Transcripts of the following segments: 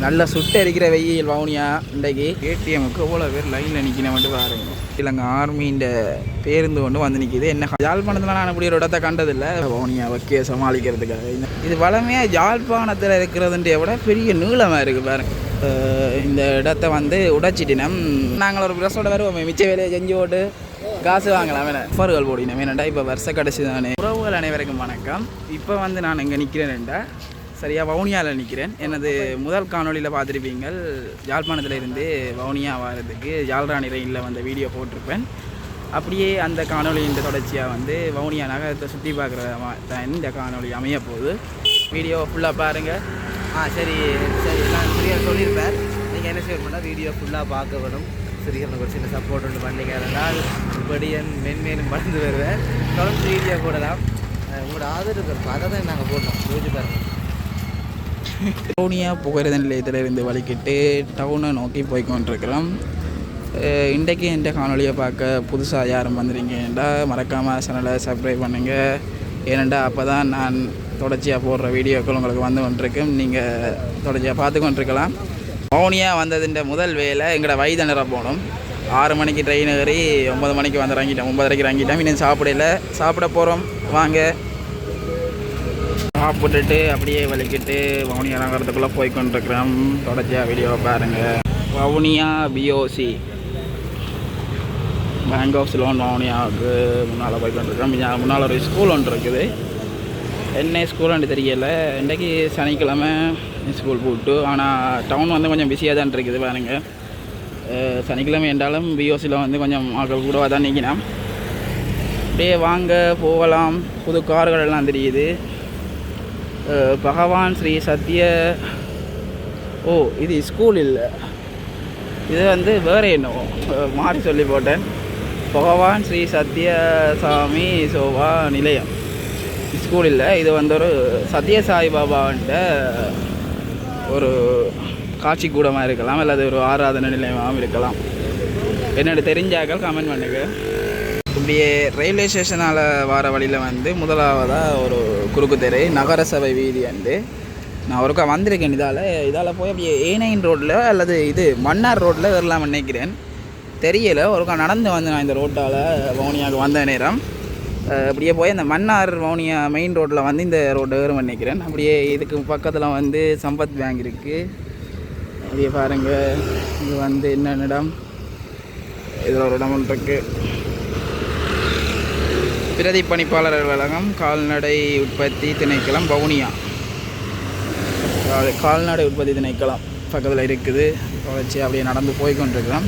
நல்ல சுட்டு அடிக்கிற வெயில் வவுனியா இன்றைக்கு. ஏடிஎம்முக்கு எவ்வளோ பேர் லைனில் நிற்கின மட்டும் பாருங்க. இலங்கை ஆர்மின்ற பேருந்து கொண்டு வந்து நிற்கிது என்ன யாழ்ப்பாணத்தில் நான் அப்படி ஒரு இடத்த கண்டதில்லை. வவுனியா வைக்க சமாளிக்கிறதுக்காக. இது வளமையாக யாழ்ப்பாணத்தில் இருக்கிறதுன்ற விட பெரிய நீளமாக இருக்குது பாருங்க. அஹ் இந்த இடத்த வந்து உடைச்சிட்டினம். நாங்கள் ஒரு பிரஸோட வருவோம். மிச்ச வேலையை செஞ்சு போட்டு காசு வாங்கலாம் வேணா ஆஃபர்கள் போடினோம். ஏன்னாண்டா இப்போ வருஷ கடைசி தானே. உறவுகள் அனைவருக்கும் வணக்கம். இப்போ வந்து நான் இங்கே நிற்கிறேன்டா சரியாக வவுனியாவில் நிற்கிறேன் எனது முதல் காணொளியில் பார்த்துருப்பீங்கள் யாழ்ப்பாணத்தில் இருந்து வவுனியா வாரத்துக்கு யாழ்ராணி ரயிலில் வந்த வீடியோ போட்டிருப்பேன். அப்படியே அந்த காணொளியின் தொடர்ச்சியாக வந்து வவுனியா நகரத்தை சுற்றி பார்க்குற தான் இந்த காணொலி அமைய போகுது. வீடியோ ஃபுல்லாக பாருங்கள் ஆ சரி சரி நான் சிறியர் சொல்லியிருப்பேன். நீங்கள் என்ன செய்ய பண்ணால் வீடியோ ஃபுல்லாக பார்க்க வேணும். சிறியனுக்கு ஒரு சின்ன சப்போர்ட் ஒன்று பண்ணிக்க இருந்தால் இப்படியன் மென்மேலும் வளர்ந்து வருவேன். தொடர்ந்து வீடியோ போடலாம். உங்களோட ஆதரவு அதை தான் நாங்கள் போட்டோம் யோசிச்சு பாருங்கள் டவுனியா புகையிரத நிலையத்தில் இருந்து டவுனை நோக்கி போய் கொண்டிருக்கிறோம் இன்றைக்கு இந்த காணொலியை பார்க்க புதுசாக யாரும் வந்துருக்கீங்கடா மறக்காமல் சேனலை சப்ஸ்கிரைப் பண்ணுங்கள் ஏனெண்டா அப்போ தான் நான் தொடர்ச்சியாக போடுற வீடியோக்கள் உங்களுக்கு வந்து கொண்டிருக்கும். நீங்கள் தொடர்ச்சியாக பார்த்து கொண்டிருக்கலாம். வவுனியா வந்ததுன்ற முதல் வேலை எங்களோட வயதனரை போகணும் ஆறு மணிக்கு ட்ரெயின் ஏறி ஒம்பது மணிக்கு வந்து இறங்கிட்டோம். ஒம்பதரைக்கு இறங்கிட்டோம். இன்னும் சாப்பிடல. சாப்பிட போகிறோம் வாங்க. சாப்பிட்டுட்டு அப்படியே வலிக்கிட்டு வவுனியா நகரத்துக்குள்ளே போய் கொண்டிருக்கிறோம் தொடர்ச்சியாக வீடியோவை பாருங்கள் Vavuniya BOC bank of Ceylon வவுனியாவுக்கு முன்னால் போய் கொண்டிருக்கிறோம் முன்னால் ஒரு ஸ்கூல் ஒன்று இருக்குது. என்ன ஸ்கூலான்னு தெரியல. இன்றைக்கி சனிக்கிழமை ஸ்கூல் போட்டு ஆனால் டவுன் வந்து கொஞ்சம் பிஸியாக தான் இருக்குது பாருங்க. சனிக்கிழமை என்றாலும் பிஓசியில் வந்து கொஞ்சம் ஆக்கள் கூடவாக தான் நிற்கினோம் அப்படியே வாங்க போகலாம். புது கார்கள் எல்லாம் தெரியுது. பகவான் ஸ்ரீ சத்ய ஓ இது ஸ்கூல் இல்லை. இது வந்து வேறு என்னவோ. மாறி சொல்லி போட்டேன். பகவான் ஸ்ரீ சத்யசாமி சோபா நிலையம். ஸ்கூல் இல்லை. இது வந்து ஒரு சத்ய சாய்பாபான்ட்ட ஒரு காட்சி கூடமாக இருக்கலாம். அல்லது ஒரு ஆராதனை நிலையமாகவும் இருக்கலாம். என்னோட தெரிஞ்சாக்கள் கமெண்ட் பண்ணுங்கள் இப்படியே ரயில்வே ஸ்டேஷனால் வர வழியில் வந்து முதலாவதாக ஒரு குறுக்கு தெரு நகரசபை வீதி வந்து நான் ஒருக்கா வந்திருக்கேன் இதால். இதால் போய் அப்படியே ஏனைன் ரோட்டில் அல்லது இது மன்னார் ரோட்டில் வரலாம் நினைக்கிறேன். தெரியல. ஒருக்கா நடந்து வந்து நான் இந்த ரோட்டால் வவுனியாவுக்கு வந்த நேரம். அப்படியே போய் அந்த மன்னார் வவுனியா மெயின் ரோட்டில் வந்து இந்த ரோட்டை ஏறும் நினைக்கிறேன். அப்படியே இதுக்கு பக்கத்தில் வந்து சம்பத் பேங்க் இருக்குது அப்படியே பாருங்கள் இது வந்து என்ன இடம்? இதில் ஒரு இடம் ஒன்று இருக்குது பிரதி பணிப்பாளர் அலுவலகம் கால்நடை உற்பத்தி திணைக்களம் வவுனியா. கால்நடை உற்பத்தி திணைக்களம் பக்கத்தில் இருக்குது. தொடர்ச்சி அப்படியே நடந்து போய் கொண்டிருக்கிறோம்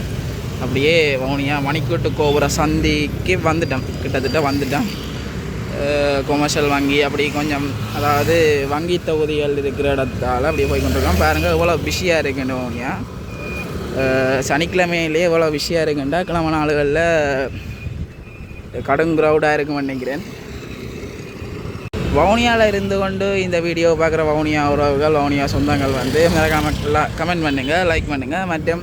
அப்படியே வவுனியா மணிக்கூட்டு கோபுர சந்திக்கு வந்துட்டோம். கிட்டத்தட்ட வந்துட்டோம். கொமர்ஷியல் வங்கி அப்படி கொஞ்சம் அதாவது வங்கி தொகுதிகள் இருக்கிற இடத்தால் அப்படியே போய் கொண்டிருக்கோம் பாருங்கள் இவ்வளோ பிஸியாக இருக்குன்னு வவுனியா. சனிக்கிழமையிலேயே சனிக்கிழமையிலே விஷயம் பிஸியாக இருக்குண்டா? கிழமை நாளுகளில் கடும் க்ரௌடாக இருக்கும் நினைக்கிறேன். வவுனியாவில் இருந்து கொண்டு இந்த வீடியோ பார்க்குற வவுனியா உறவுகள் வவுனியா சொந்தங்கள் வந்து மறக்காம கமெண்ட் பண்ணுங்கள் லைக் பண்ணுங்கள் மற்றும்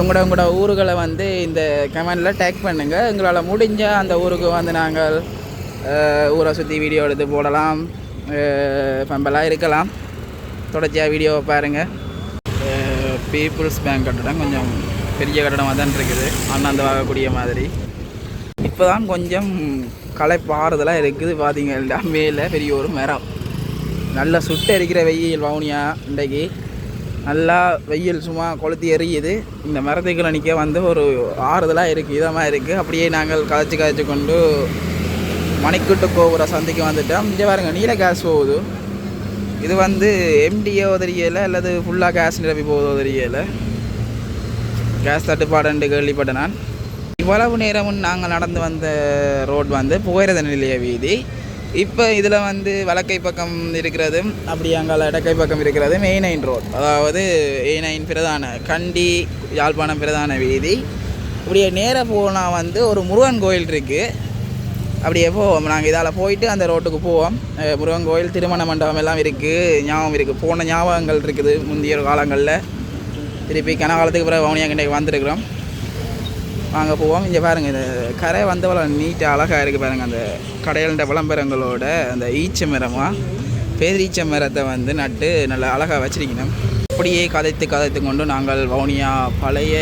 உங்களோட உங்களோட ஊர்களை வந்து இந்த கமெண்டில் டேக் பண்ணுங்கள் எங்களால் முடிஞ்ச அந்த ஊருக்கு வந்து நாங்கள் ஊரை சுற்றி வீடியோ எடுத்து போடலாம். பம்பலாக இருக்கலாம். தொடர்ச்சியாக வீடியோவை பாருங்கள் பீப்புள்ஸ் பேங்க் கட்டடம் கொஞ்சம் பெரிய கட்டடமாக தான் இருக்குது. அண்ணாந்து வாங்கக்கூடிய மாதிரி. இப்போ தான் கொஞ்சம் களைப்பாறுதலாக இருக்குது. பார்த்தீங்கன்னா மேலே பெரிய ஒரு மரம். நல்லா சுட்டு எரிக்கிற வெயில் வவுனியா இன்றைக்கு. நல்லா வெயில் சும்மா கொளுத்தி எரியுது. இந்த மரத்துக்குள்ள நிற்க வந்து ஒரு ஆறுதலாக இருக்குது இதமாக இருக்குது அப்படியே நாங்கள் கதைச்சி கதைச்சி கொண்டு மணிக்கூட்டு கோபுர சந்திக்கு வந்துட்டோம். இங்கே பாருங்க நீல கேஸ் போகுது. இது வந்து எம்டியோ உதறியில் அல்லது ஃபுல்லாக கேஸ் நிரப்பி போகுது உதறியில் கேஸ் தட்டுப்பாடுன்ட்டு கேள்விப்பட்டேன் நான். இவ்வளவு நேரமும் நாங்கள் நடந்து வந்த ரோட் வந்து புகையிரத நிலைய வீதி. இப்போ இதில் வந்து வலக்கை பக்கம் இருக்கிறதும் அப்படி அங்கால இடக்கை பக்கம் இருக்கிறது ஏ நைன் ரோட் அதாவது ஏ நைன் பிரதான கண்டி யாழ்ப்பாணம் பிரதான வீதி. இப்படியே நேராக போனால் வந்து ஒரு முருகன் கோயில் இருக்குது அப்படியே போவோம். நாங்கள் இதால் போயிட்டு அந்த ரோட்டுக்கு போவோம். முருகன் கோயில் திருமண மண்டபம் எல்லாம் இருக்குது ஞாபகம் இருக்குது போன ஞாபகங்கள் இருக்குது முந்தைய காலங்களில். திருப்பி கனகாலத்துக்கு பிறகு வவுனியா கிண்டைக்கு வந்திருக்கிறோம். வாங்க போவோம். இங்கே பாருங்கள் இந்த கரை வந்தவள நீட்டாக அழகாக இருக்குது பாருங்கள் அந்த கடையல்ன்ற விளம்பரங்களோட அந்த ஈச்ச மரமாக பேரீச்ச மரத்தை வந்து நட்டு நல்லா அழகாக வச்சிருக்கணும். அப்படியே கதைத்து கதைத்து கொண்டு நாங்கள் வவுனியா பழைய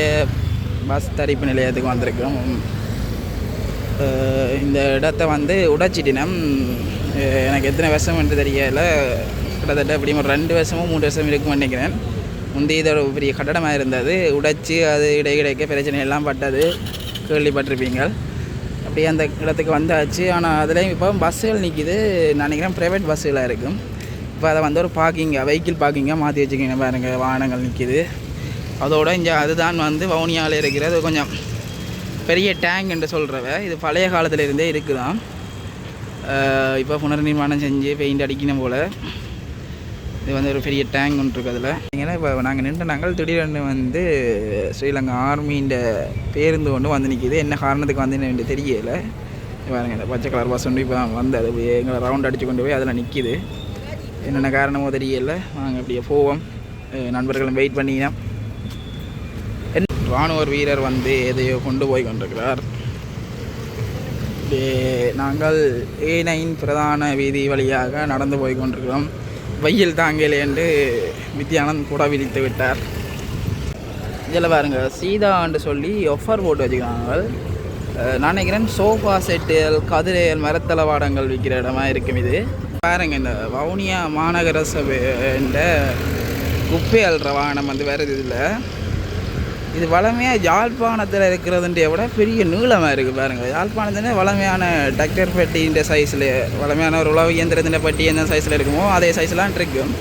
பஸ் தரிப்பு நிலையத்துக்கு வந்திருக்கிறோம். இந்த இடத்த வந்து உடைச்சிட்டினம் எனக்கு எத்தனை வருஷம் என்று தெரியல. கிட்டத்தட்ட எப்படியும் ஒரு ரெண்டு வருஷமோ மூணு வருஷம் இருக்கும்னு நினைக்கிறேன். முந்தி இதோட பெரிய கட்டடமாக இருந்தது. உடைச்சி அது இடையிடைக்க பிரச்சனை எல்லாம் பட்டது. கேள்விப்பட்டிருப்பீங்க அப்படியே அந்த இடத்துக்கு வந்தாச்சு. ஆனால் அதுலேயும் இப்போ பஸ்ஸுகள் நிற்கிது நான் நினைக்கிறேன் ப்ரைவேட் பஸ்ஸுகளாக இருக்கும். இப்போ அதை வந்து ஒரு பார்க்கிங்காக வெஹிக்கிள் பார்க்கிங்காக மாற்றி வச்சுக்கிங்க பாருங்கள் வாகனங்கள் நிற்கிது அதோட இங்கே அதுதான் வந்து வவுனியாவில் இருக்கிறது கொஞ்சம் பெரிய டேங்க் என்று சொல்கிறவ இது பழைய காலத்துல இருந்தே இருக்குதான் இப்போ புனர்நிர்மாணம் செஞ்சு பெயிண்ட் அடிக்கணும் போல். இது வந்து ஒரு பெரிய டேங்க் ஒன்று இருக்குது அதில். ஏன்னா இப்போ நாங்கள் நின்று நாங்கள் திடீரென்னு வந்து ஸ்ரீலங்கா ஆர்மின்ற பேருந்து ஒன்று வந்து நிற்கிது என்ன காரணத்துக்கு வந்து தெரியலை. பாருங்க இந்த பச்சை கலர் பஸ் ஒன்று இப்போ வந்து அது எங்களை ரவுண்ட் அடித்து கொண்டு போய் அதில் நிற்கிது என்னென்ன காரணமோ தெரியல. நாங்கள் அப்படியே போவோம். நண்பர்களும் வெயிட் பண்ணிக்கலாம் ராணுவ வீரர் வந்து எதையோ கொண்டு போய் கொண்டிருக்கிறார். நாங்கள் ஏ நைன் பிரதான வீதி வழியாக நடந்து போய் கொண்டிருக்கிறோம். வெயில் தாங்கலை என்று வித்யானந்த் கூட விதித்து விட்டார். இதில் பாருங்க சீதான்னு சொல்லி ஒஃபர் போட்டு வச்சுக்கிறாங்க நான் நினைக்கிறேன் சோஃபா செட்டுகள் கதிரைகள் மரத்தளவாடங்கள் விற்கிற இடமா இருக்கும் இது. பாருங்க இந்த வவுனியா மாநகர சபைன்ற குப்பை அல்ற வாகனம் வந்து வருது இதில். இது வளமையாக யாழ்ப்பாணத்தில் இருக்கிறதுன்ற விட பெரிய நீளமாக இருக்குது பாருங்கள் யாழ்ப்பாணத்துலேயே வளமையான டக்டர் பெட்டின்ற சைஸில் வளமையான ஒரு உழவு இயந்திரத்தின் பட்டி எந்த சைஸில் இருக்குமோ அதே சைஸ்லாம் இருக்கும்.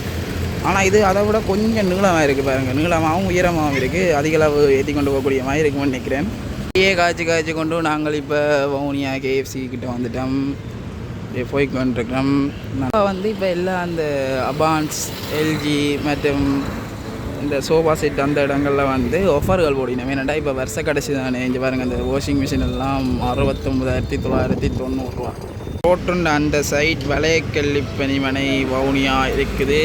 ஆனால் இது அதை விட கொஞ்சம் நீளமாக இருக்குது பாருங்கள் நீளமாகவும் உயரமாகவும் இருக்குது அதிக அளவு ஏற்றி கொண்டு போகக்கூடிய மாதிரி இருக்கும்னு நினைக்கிறேன். அப்படியே காய்ச்சி காய்ச்சி கொண்டு நாங்கள் இப்போ வவுனியா கேஎஃப்சி கிட்டே வந்துட்டோம். அப்படியே போய் கொண்டிருக்கிறோம். நான் வந்து இப்போ எல்லாம் அந்த அபான்ஸ் எல்ஜி மற்றும் இந்த சோஃபா செட் அந்த இடங்களில் வந்து ஆஃபர்கள் போடினோம் ஏன்னாடா இப்போ வருஷ கடைசி தானே. இங்கே பாருங்கள் அந்த வாஷிங் மிஷின் எல்லாம் அறுபத்தொம்பதாயிரத்தி தொள்ளாயிரத்தி தொண்ணூறுரூவா ரோட்டுண்ட அந்த சைட் வளையக்கல்லி பனிமனை வவுனியா இருக்குது.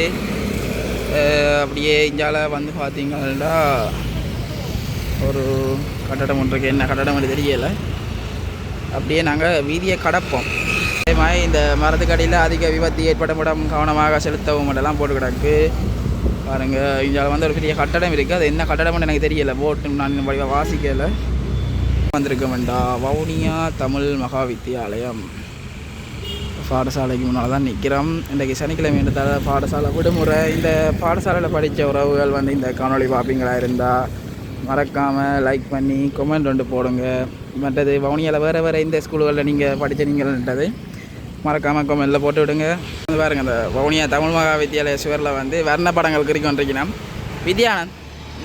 அப்படியே இங்கால வந்து பார்த்தீங்கன்னா ஒரு கட்டடம் ஒன்று என்ன கட்டடம் தெரியலை. அப்படியே நாங்கள் வீதியை கடப்போம். அதே மாதிரி இந்த மரத்துக்கடியில் அதிக விபத்து ஏற்படும் இடம் கவனமாக செலுத்தவும் எல்லாம் போட்டு கிடக்கு பாருங்க இங்கே வந்து ஒரு பெரிய கட்டடம் இருக்குது அது என்ன கட்டடம்னு எனக்கு தெரியல. போட்டு நான் வடிவாக வாசிக்கலை. வந்திருக்க வேண்டாம் வவுனியா தமிழ் மகா வித்தியாலயம் பாடசாலைக்கு முன்னால் தான் நிற்கிறோம் இன்றைக்கு சனிக்கிழமை என்றதால பாடசாலை விடுமுறை. இந்த பாடசாலையில் படித்த உறவுகள் வந்து இந்த காணொளி பார்ப்பீங்களா இருந்தால் மறக்காமல் லைக் பண்ணி கொமெண்ட் ஒன்று போடுங்க. மற்றது வவுனியாவில் வேறு வேறு இந்த ஸ்கூல்களில் நீங்கள் படித்த நீங்கள்ன்றது. மறக்காமல் கொமெண்டில் போட்டு விடுங்க. வந்து பாருங்க இந்த வவுனியா தமிழ் மகா வித்தியாலய சுவரில் வந்து வர்ண படங்கள் குறி கொண்டிருக்கிறோம். வித்யானந்த்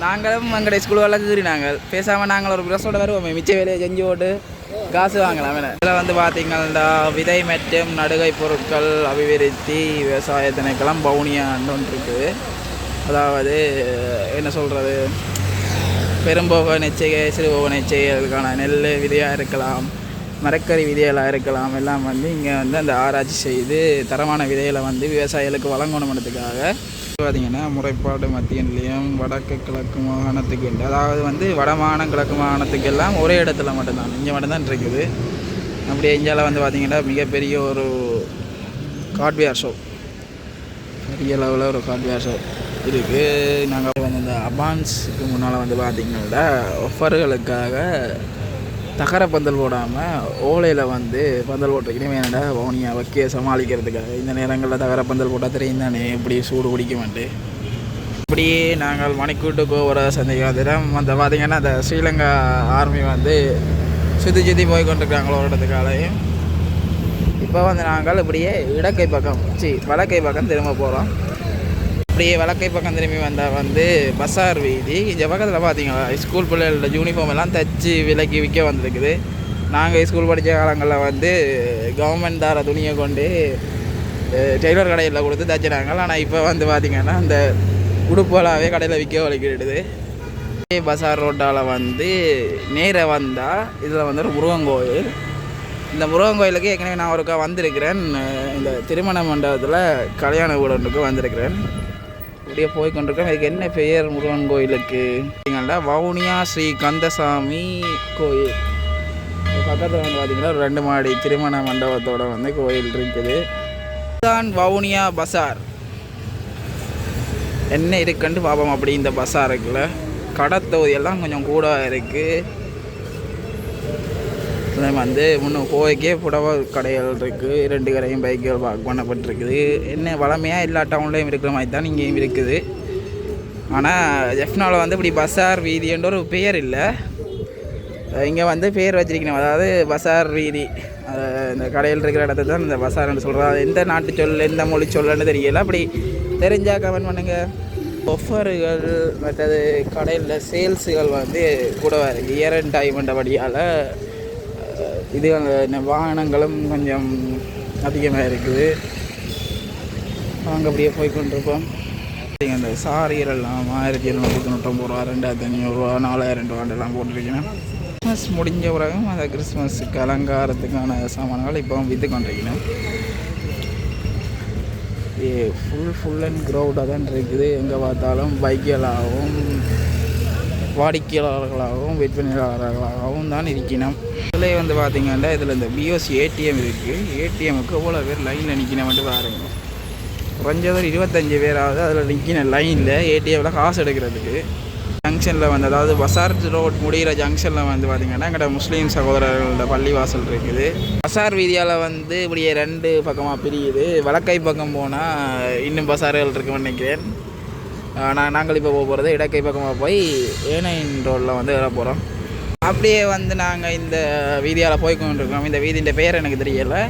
நாங்களும் எங்களுடைய ஸ்கூல்களில் நாங்கள். பேசாமல் நாங்கள் ஒரு ப்ரெஸ்ஸோட வருவோம் மிச்ச வேலையை செஞ்சு போட்டு காசு வாங்கலாம் இதில் வந்து பார்த்தீங்கன்னா விதை மற்றும் நடுகை பொருட்கள் அபிவிருத்தி விவசாய திணைக்களம் பவுனியான்னு ஒன்று இருக்குது அதாவது என்ன சொல்கிறது பெரும்போக நிச்சய சிறுபோக நிச்சயங்களுக்கான நெல் விதையாக இருக்கலாம். மரக்கறி விதைகளாக இருக்கலாம் எல்லாம் வந்து இங்கே வந்து அந்த ஆராய்ச்சி செய்து தரமான விதைகளை வந்து விவசாயிகளுக்கு வழங்கணுன்றதுக்காக பார்த்தீங்கன்னா முறைப்பாடு மத்திய நிலையம் வடக்கு கிழக்கு மாகாணத்துக்கு உண்டு. அதாவது வந்து வடமாகாணம் கிழக்கு மாகாணத்துக்கெல்லாம் ஒரே இடத்துல மட்டும்தான் இங்கே மட்டும்தான் இருக்குது. அப்படியே இந்தியாவில் வந்து பார்த்திங்கன்னா மிகப்பெரிய ஒரு காட்வேர் ஷோ. பெரிய லெவலில் ஒரு காட்வேர் ஷோ இருக்குது நாங்கள் வந்து இந்த அபான்ஸுக்கு முன்னால் வந்து பார்த்திங்கன்னா ஒஃபர்களுக்காக தகர பந்தல் போடாமல் ஓலையில் வந்து பந்தல் போட்டிருக்கணும் வேணடா வவுனியா வக்கிய சமாளிக்கிறதுக்காக இந்த நேரங்களில் தகர பந்தல் போட்டால் தெரியும் தானே? இப்படி சூடு குடிக்க மாட்டேன் இப்படியே நாங்கள் மணிக்கூட்டு கோபுர சந்தேகம் அந்த பார்த்திங்கன்னா அந்த ஸ்ரீலங்கா ஆர்மி வந்து சுற்றி சுற்றி போய் கொண்டிருக்காங்களோ ஒரு இடத்துக்காலையும் இப்போ வந்து நாங்கள் இப்படியே இடக்கை பக்கம் சி வலக்கை பக்கம் திரும்ப போகிறோம் அப்படியே வழக்கை பக்கம் திரும்பி வந்தால் வந்து பசார் வீதி. இங்கே பக்கத்தில் பார்த்தீங்களா ஸ்கூல் பிள்ளைகளோட யூனிஃபார்ம் எல்லாம் தச்சு விலைக்கு விற்க வந்திருக்குது. நாங்கள் ஸ்கூல் படித்த காலங்களில் வந்து கவர்மெண்ட் தார துணியை கொண்டு டெய்லர் கடையில் கொடுத்து தச்சுனாங்க ஆனால் இப்போ வந்து பார்த்திங்கன்னா அந்த உடுப்புகளாகவே கடையில் விற்க வலிக்கிடுது. பசார் ரோட்டால் வந்து நேராக வந்தால் இதில் வந்து ஒரு முருகன் கோயில். இந்த முருகன் கோயிலுக்கு ஏற்கனவே நான் ஒருக்கா வந்திருக்கிறேன். இந்த திருமண மண்டபத்தில் கல்யாண வீடுக்கு வந்திருக்கிறேன். அப்படியே போய் கொண்டிருக்கேன் இதுக்கு என்ன பெயர் முருகன் கோயிலுக்கு? பார்த்தீங்கன்னா வவுனியா ஸ்ரீ கந்தசாமி கோயில். பக்கத்தில் வந்து பார்த்தீங்கன்னா ஒரு ரெண்டு மாடி திருமண மண்டபத்தோட வந்து கோயில் இருக்குது. இதுதான் வவுனியா பசார். என்ன இருக்குன்ட்டு பார்ப்போம் அப்படி இந்த பஸ்ஸாக இருக்குல்ல கடை கொஞ்சம் கூட இருக்குது அதே வந்து இன்னும் கோவைக்கே புடவை கடைகள் இருக்குது ரெண்டு கடையும் பைக்குகள் பார்க் பண்ணப்பட்டிருக்குது. என்ன வளமையாக எல்லா டவுன்லேயும் இருக்கிற மாதிரி தான் இங்கேயும் இருக்குது. ஆனால் ஜெஃப்னாவில் வந்து இப்படி பஸார் வீதின்ற ஒரு பெயர் இல்லை. இங்கே வந்து பேர் வச்சிருக்கணும். அதாவது பசார் வீதி. இந்த கடையில் இருக்கிற இடத்த தான் இந்த பசார்னு சொல்கிறோம் எந்த நாட்டு சொல் எந்த மொழி சொல்லுன்னு தெரியல. அப்படி தெரிஞ்சால் கமெண்ட் பண்ணுங்கள் ஒஃபர்கள் மற்றது கடையில் சேல்ஸுகள் வந்து கூட இருக்குது இயர் அண்ட் டைம் இது வாகனங்களும் கொஞ்சம் அதிகமாக இருக்குது. நாங்கள் அப்படியே போய் கொண்டிருப்போம். இங்க இந்த சாரியரெல்லாம் ஆயிரத்தி எழுநூற்றி தொண்ணூற்றொம்பது ரூபா ரெண்டாயிரத்தி ஐநூறுரூவா நாலாயிரம் ரூபாண்டெல்லாம் போட்டிருக்கேன் கிறிஸ்மஸ் முடிஞ்ச பிறகும் அந்த கிறிஸ்மஸுக்கு அலங்காரத்துக்கான சாமான்கள் இப்போ விற்று கொண்டிருக்கணும் ஃபுல் ஃபுல் அண்ட் க்ரௌடாக தான் இருக்குது. எங்கே பார்த்தாலும் பைக்களாகவும் வாடிக்கையாளர்களாகவும் விற்பனையாளர்களாகவும் தான் இருக்கணும் இதில் வந்து பார்த்தீங்கன்னா இதில் இந்த பிஓசி ஏடிஎம் இருக்குது ஏடிஎம்முக்கு எவ்வளோ பேர் லைனில் நிற்கின மட்டும் பாருங்க. குறைஞ்சது ஒரு இருபத்தஞ்சி பேராவது அதில் நிற்கின லைனில் ஏடிஎம்மில் காசு எடுக்கிறதுக்கு ஜங்ஷனில் வந்து அதாவது பசார் ரோட் முடிகிற ஜங்ஷனில் வந்து பார்த்திங்கன்னா எங்கள்ட முஸ்லீம் சகோதரர்களோட பள்ளிவாசல் இருக்குது. பசார் வீதியால் வந்து இப்படியே ரெண்டு பக்கமாக பிரியுது. வழக்கை பக்கம் போனால் இன்னும் பசார்கள் இருக்குன்னு நினைக்கிறேன். நான் நாங்கள் இப்போ போக போகிறது இடக்கை பக்கமாக போய் ஏனையின் ரோட்டில் வந்து வர போகிறோம் அப்படியே வந்து நாங்கள் இந்த வீதியால் போய் கொண்டிருக்கோம் இந்த வீதியின் பெயர் எனக்கு தெரியலை.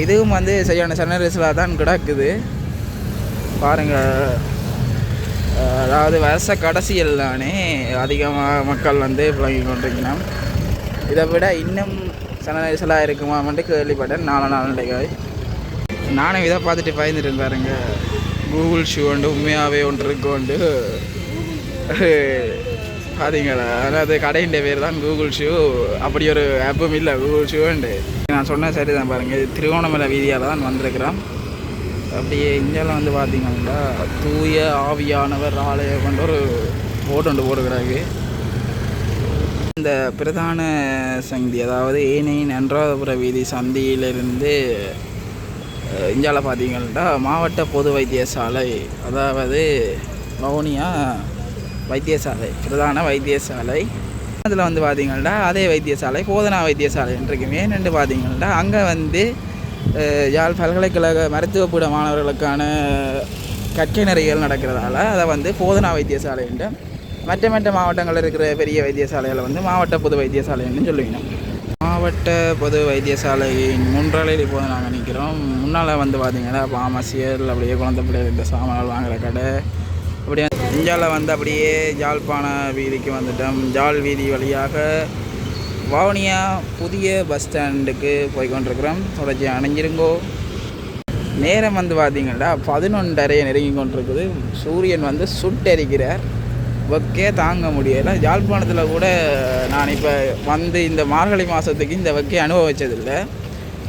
இதுவும் வந்து சரியான சன்னரிசலாக தான் கிடக்குது. பாருங்கள் அதாவது வருஷ கடைசியில் தானே அதிகமாக மக்கள் வந்து புழங்கி கொண்டிருக்கணும் இதை விட இன்னும் சன்னரசலாக இருக்குமா மட்டும் கேள்விப்பட்டேன் நாலு நாள் நானும் இதை பார்த்துட்டு பயந்துட்டு பாருங்க. கூகுள் ஷூ உண்டு உண்மையாகவே ஒன்று இருக்குண்டு பார்த்தீங்களா அதாவது கடையின் பேர் தான் கூகுள் ஷூ அப்படி ஒரு ஆப்பும் இல்லை கூகுள் ஷூண்டு நான் சொன்ன சரி தான் பாருங்கள் இது திருவோணமலை வீதியால் தான் வந்திருக்கிறோம். அப்படியே இந்தியாவில் வந்து பார்த்தீங்கன்னா தூய ஆவியானவர் ஆலய கொண்டு ஒரு போட்டு ஒன்று போட்டுக்கிறாங்க இந்த பிரதான சந்தி அதாவது ஏனையின் அன்றாதபுர வீதி சந்தியிலிருந்து இந்தியாவில் பார்த்தீங்கன்னா மாவட்ட பொது வைத்தியசாலை அதாவது வவுனியா வைத்தியசாலை பிரதான வைத்தியசாலை. அதில் வந்து பார்த்தீங்கன்னா அதே வைத்தியசாலை போதனா வைத்தியசாலை என்றைக்குமே என்னென்று பார்த்தீங்கன்னா அங்கே வந்து யாழ் பல்கலைக்கழக மருத்துவப்பீட மாணவர்களுக்கான கற்கை நிறைகள் நடக்கிறதால அதை வந்து போதனா வைத்தியசாலை என்று மற்ற மற்ற மாவட்டங்களில் இருக்கிற பெரிய வைத்தியசாலைகளை வந்து மாவட்ட பொது வைத்தியசாலைன்னு சொல்லுவீங்க. மாவட்ட பொது வைத்தியசாலையின் முன்றாலையில் இப்போது நாங்கள் நிற்கிறோம். முன்னால் வந்து பார்த்தீங்கன்னா பாமசியல் அப்படியே குழந்தை பிள்ளைகள் இந்த சாமான்கள் வாங்குகிற கடை இந்தியாவில் வந்து அப்படியே ஜாழ்ப்பாண வீதிக்கு வந்துட்டோம். ஜாழ் வீதி வழியாக வவுனியா புதிய பஸ் ஸ்டாண்டுக்கு போய் கொண்டிருக்கிறோம். தொடர்ச்சி அணைஞ்சிருங்கோ. நேரம் வந்து பார்த்தீங்கன்னா பதினொன்றரை நெருங்கி கொண்டிருக்குது. சூரியன் வந்து சுட்டெரிக்கிறார். வெக்கே தாங்க முடியலை. யாழ்ப்பாணத்தில் கூட நான் இப்போ வந்து இந்த மார்கழி மாதத்துக்கு இந்த வெக்கே அனுபவிச்சதில்லை.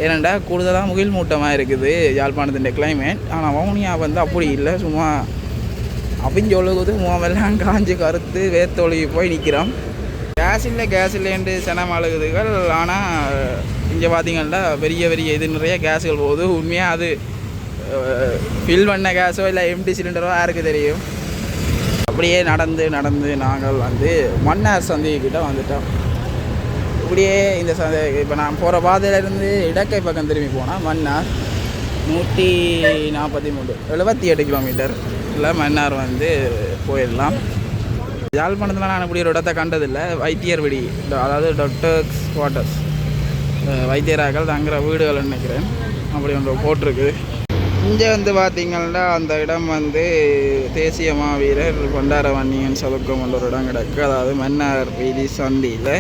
ஏனெண்டா கூடுதலாக முகில் மூட்டமாக இருக்குது யாழ்ப்பாணத்தின் கிளைமேட் ஆனால் வவுனியா வந்து அப்படி இல்லை. சும்மா அபிஞ்சொழுகுது முகமெல்லாம் காஞ்சு கருத்து வேத்தொழுகி போய் நிற்கிறோம் கேஸ் இல்லை கேஸ் இல்லைன்ட்டு சனம் அழுகுதுகள். ஆனால் இங்கே பார்த்தீங்கன்னா பெரிய பெரிய இது நிறைய கேஸுகள் போகுது. உண்மையாக அது ஃபில் பண்ண கேஸோ இல்லை எம்டி சிலிண்டரோ யாருக்கு தெரியும்? அப்படியே நடந்து நடந்து நாங்கள் வந்து மன்னார் சந்திக்கிட்ட வந்துட்டோம். இப்படியே இந்த சந்தை இப்போ நான் போகிற பாதையிலேருந்து இடக்கை பக்கம் திரும்பி போனால் மன்னார் நூற்றி நாற்பத்தி மூணு எழுபத்தி எட்டு கிலோமீட்டர் இல்லை மன்னார் வந்து போயிடலாம். யாழ்ப்பாணத்தில் நான் இப்படி ஒரு இடத்த கண்டதில்லை. வைத்தியர் விடி அதாவது டாக்டர்ஸ் குவார்ட்டர்ஸ் வைத்தியராக்கள் தங்குற வீடுகள் நினைக்கிறேன். அப்படி ஒன்று போட்டிருக்கு. இங்கே வந்து பார்த்தீங்கன்னா அந்த இடம் வந்து தேசிய மாவீரர் பண்டாரவன்னியன் சதுக்கம் என்ற ஒரு இடம் கிடக்கு. அதாவது மன்னார் வீதி சந்தியில்.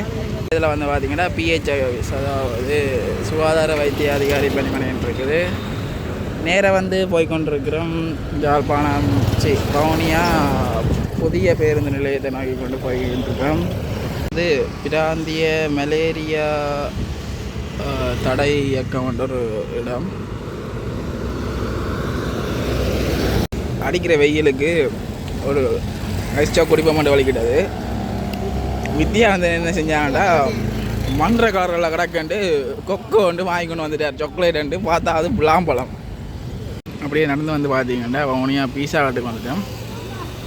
இதில் வந்து பார்த்தீங்கன்னா பிஹெச் அதாவது சுகாதார வைத்திய அதிகாரி பணிமனைன்னு இருக்குது. நேராக வந்து போய்கொண்டிருக்கிறோம் ஜாழ்ப்பாணம் சி பவுனியா புதிய பேருந்து நிலையத்தை நோக்கி கொண்டு போய்கிட்டு இது பிராந்திய மலேரியா தடை இயக்கம் என்ற ஒரு இடம். அடிக்கிற வெயிலுக்கு ஒரு ஐஸ்டா குடிப்பம் மட்டும் வலிக்கிட்டது வித்யா வந்து என்ன செஞ்சாங்கன்னா மன்ற கலரில் கிடக்கண்டு கொக்கோ வந்து வாங்கி கொண்டு வந்துட்டார் சாக்லேட் பார்த்தா அது புலாம்பழம் அப்படியே நடந்து வந்து பார்த்தீங்கன்னா வவுனியா பீஸா ஹட்டுக்கு வந்துட்டோம்.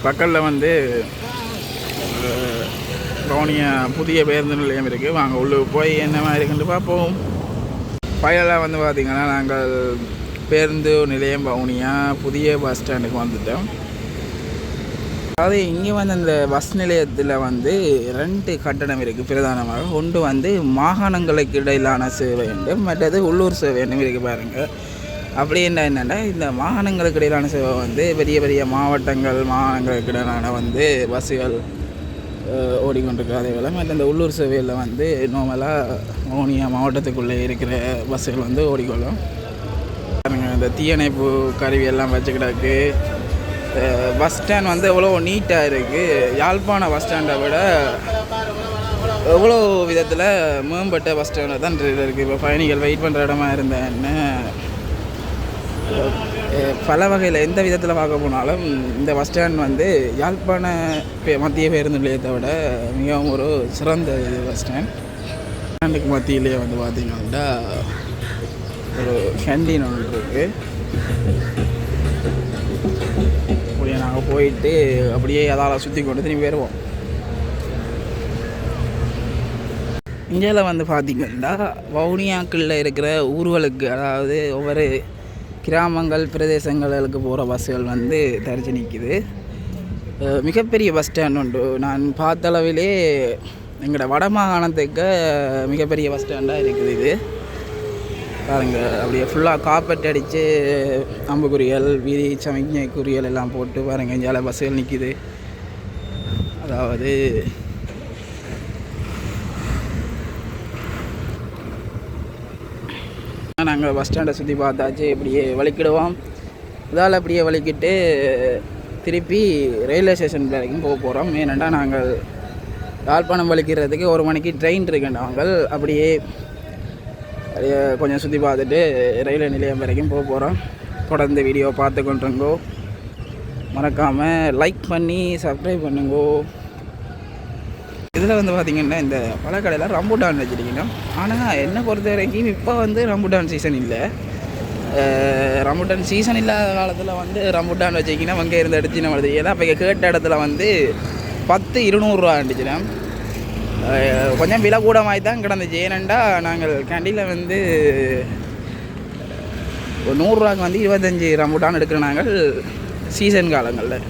பக்கத்தில் வந்து வவுனியா புதிய பேருந்து நிலையம் இருக்குது வாங்க உள்ளே போய் என்ன மாதிரி இருக்குன்னு பார்ப்போம். பயலாக வந்து பார்த்திங்கன்னா நாங்கள் பேருந்து நிலையம் வவுனியா புதிய பஸ் ஸ்டாண்டுக்கு வந்துட்டோம். அதாவது இங்கே வந்து அந்த பஸ் நிலையத்தில் வந்து ரெண்டு கட்டணம் இருக்குது பிரதானமாக. ஒன்று வந்து மாகாணங்களுக்கு இடையிலான சேவை உண்டு மற்றது உள்ளூர் சேவை என்று இருக்குது பாருங்கள் அப்படி என்ன என்னென்னா இந்த வாகனங்களுக்கு இடையிலான சேவை வந்து பெரிய பெரிய மாவட்டங்கள் மாகாணங்களுக்கு இடையிலான வந்து பஸ்ஸுகள் அஹ், ஓடிக்கொண்டிருக்கு. அதே போல் மற்ற இந்த உள்ளூர் சேவையில் வந்து நார்மலாக மோனியா மாவட்டத்துக்குள்ளே இருக்கிற பஸ்ஸுகள் வந்து ஓடிக்கொள்ளும். இந்த தீயணைப்பு கருவியெல்லாம் வச்சுக்கிடக்கு வச்சு கிடக்கு. பஸ் ஸ்டாண்ட் வந்து எவ்வளோ நீட்டாக இருக்குது யாழ்ப்பாண பஸ் ஸ்டாண்டை விட எவ்வளோ விதத்தில் மேம்பட்ட பஸ் ஸ்டாண்டு தான் இருக்குது இப்போ பயணிகள் வெயிட் பண்ணுற இடமா இருந்தேன்னு பல வகையில் எந்த விதத்தில் பார்க்க போனாலும் இந்த பஸ் ஸ்டாண்ட் வந்து யாழ்ப்பாண பே- மத்திய பேருந்து நிலையத்தை விட மிகவும் ஒரு சிறந்த இது பஸ் ஸ்டாண்ட் ஸ்டாண்டுக்கு மத்தியிலேயே வந்து பார்த்திங்கன்னா ஒரு கேண்டீன் ஒன்று இருக்குது அப்படியே நாங்கள் போயிட்டு அப்படியே அதால் சுற்றி கொண்டு திரும்பி வருவோம். இந்தியாவில் வந்து பார்த்திங்கன்னா வவுனியாக்களில் இருக்கிற ஊர்களுக்கு அதாவது ஒவ்வொரு கிராமங்கள் பிரதேசங்களுக்கு போகிற பஸ்ஸுகள் வந்து தரிச்சு நிற்கிது மிகப்பெரிய பஸ் ஸ்டாண்ட் உண்டு. நான் பார்த்த அளவிலே எங்களோட வட மாகாணத்துக்கு மிகப்பெரிய பஸ் ஸ்டாண்டாக இருக்குது இது. பாருங்க அப்படியே ஃபுல்லாக காப்பெட் அடித்து அம்புக்குறியல் வீதி சமிக்ஞை குறியல் எல்லாம் போட்டு பாருங்க இந்தியாவில் பஸ்ஸுகள் நிற்கிது அதாவது நாங்கள் பஸ் ஸ்டாண்டை சுற்றி பார்த்தாச்சு இப்படியே வலிக்கிடுவோம் இதால் அப்படியே வலிக்கிட்டு திருப்பி ரயில்வே ஸ்டேஷன் வரைக்கும் போக போகிறோம் ஏனெண்டா நாங்கள் யாழ்ப்பாணம் வலிக்கிறதுக்கு ஒரு மணிக்கு ட்ரெயின் இருக்கு அப்படியே அப்படியே கொஞ்சம் சுற்றி பார்த்துட்டு ரயில்வே நிலையம் வரைக்கும் போக போகிறோம் தொடர்ந்து வீடியோ பார்த்து கொண்டுருங்கோ. மறக்காமல் லைக் பண்ணி சப்ஸ்கிரைப் பண்ணுங்கோ. இதில் வந்து பார்த்திங்கன்னா இந்த பழக்கடையில் ரம்புட்டான் வச்சுருக்கீங்க. ஆனால் என்னை பொறுத்த வரைக்கும் இப்போ வந்து ரம்புட்டான் சீசன் இல்லை. அஹ் ரம்புட்டான் சீசன் இல்லாத காலத்தில் வந்து ரம்புட்டான் வச்சுக்கிங்கன்னா அங்கே இருந்து இடத்துல நம்ம ஏன்னா இப்போ கேட்ட இடத்துல வந்து பத்து இருநூறுவா இருந்துச்சுன்னா கொஞ்சம் விலை கூட மாதிரி தான் கிடந்துச்சு. ஏனெண்டா நாங்கள் கண்டியில் வந்து ஒரு நூறுரூவாக்கு வந்து இருபத்தஞ்சி ரம்புட்டான் எடுக்கிற நாங்கள் சீசன் காலங்களில்.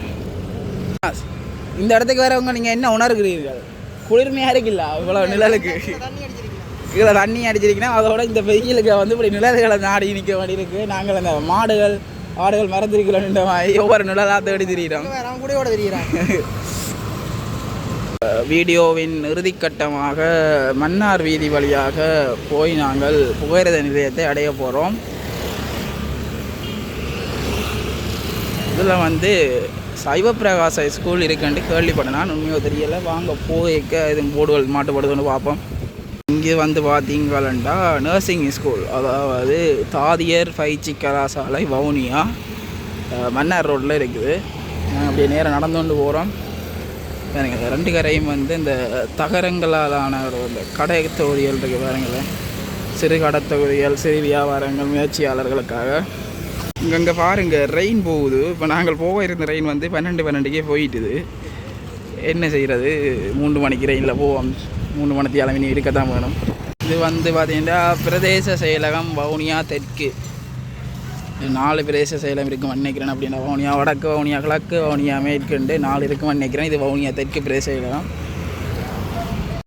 இந்த இடத்துக்கு வரவங்க நீங்கள் என்ன உணர்கிறீர்கள்? குளிர்மையாக இருக்குல்ல? இவ்வளோ நிழலுக்கு. கீழே தண்ணி அடிச்சிருக்கீங்கன்னா அதோட இந்த வெயிலுக்கு வந்து இப்படி நிழல்களை நாடி நிற்க வேண்டி இருக்கு. நாங்கள் அந்த மாடுகள் ஆடுகள் மறந்துருக்கிறோன்ற மாதிரி ஒவ்வொரு நிழலாக தேடி திரியிறோம். அவன் கூட ஓட தெரியுறான் வீடியோவின் இறுதிக்கட்டமாக மன்னார் வீதி வழியாக போய் நாங்கள் புகையிரத நிலையத்தை அடைய போகிறோம் இதில் வந்து சைவப்பிரகாச ஸ்கூல் இருக்குன்ட்டு கேள்விப்பட்டேன். நான் உண்மையோ தெரியலை. வாங்க போய்க்க. இது போர்டுகள் மாட்டுப்படுதுன்னு பார்ப்போம். இங்கே வந்து பார்த்தீங்களா நர்சிங் ஸ்கூல் அதாவது தாதியர் பயிற்சி கலாசாலை வவுனியா மன்னார் ரோட்டில் இருக்குது. நாங்கள் அப்படியே நேரம் நடந்து கொண்டு போகிறோம் பாருங்கள் ரெண்டு கரையும் வந்து இந்த தகரங்களாலான ஒரு இந்த கடை தொகுதிகள் இருக்குது பாருங்களேன். சிறு கடை தொகுதிகள் சிறு வியாபாரங்கள் முயற்சியாளர்களுக்காக. இங்கே பாருங்க ரெயின் போகுது. இப்போ நாங்கள் போக இருந்த ரெயின் வந்து பன்னெண்டு பன்னெண்டுக்கே போயிட்டுது. என்ன செய்கிறது மூன்று மணிக்கு ரெயினில் போவோம். மூணு மணிக்கு அளவினி இருக்க தான் வேணும். இது வந்து பார்த்தீங்கன்னா பிரதேச செயலகம் வவுனியா தெற்கு. நாலு பிரதேச செயலம் இருக்குன்னு நினைக்கிறேன் அப்படின்னா. வவுனியா வடக்கு வவுனியா கிழக்கு வவுனியா மேற்குண்டு நாலு இருக்குன்னு நினைக்கிறேன். இது வவுனியா தெற்கு பிரதேச செயலகம்.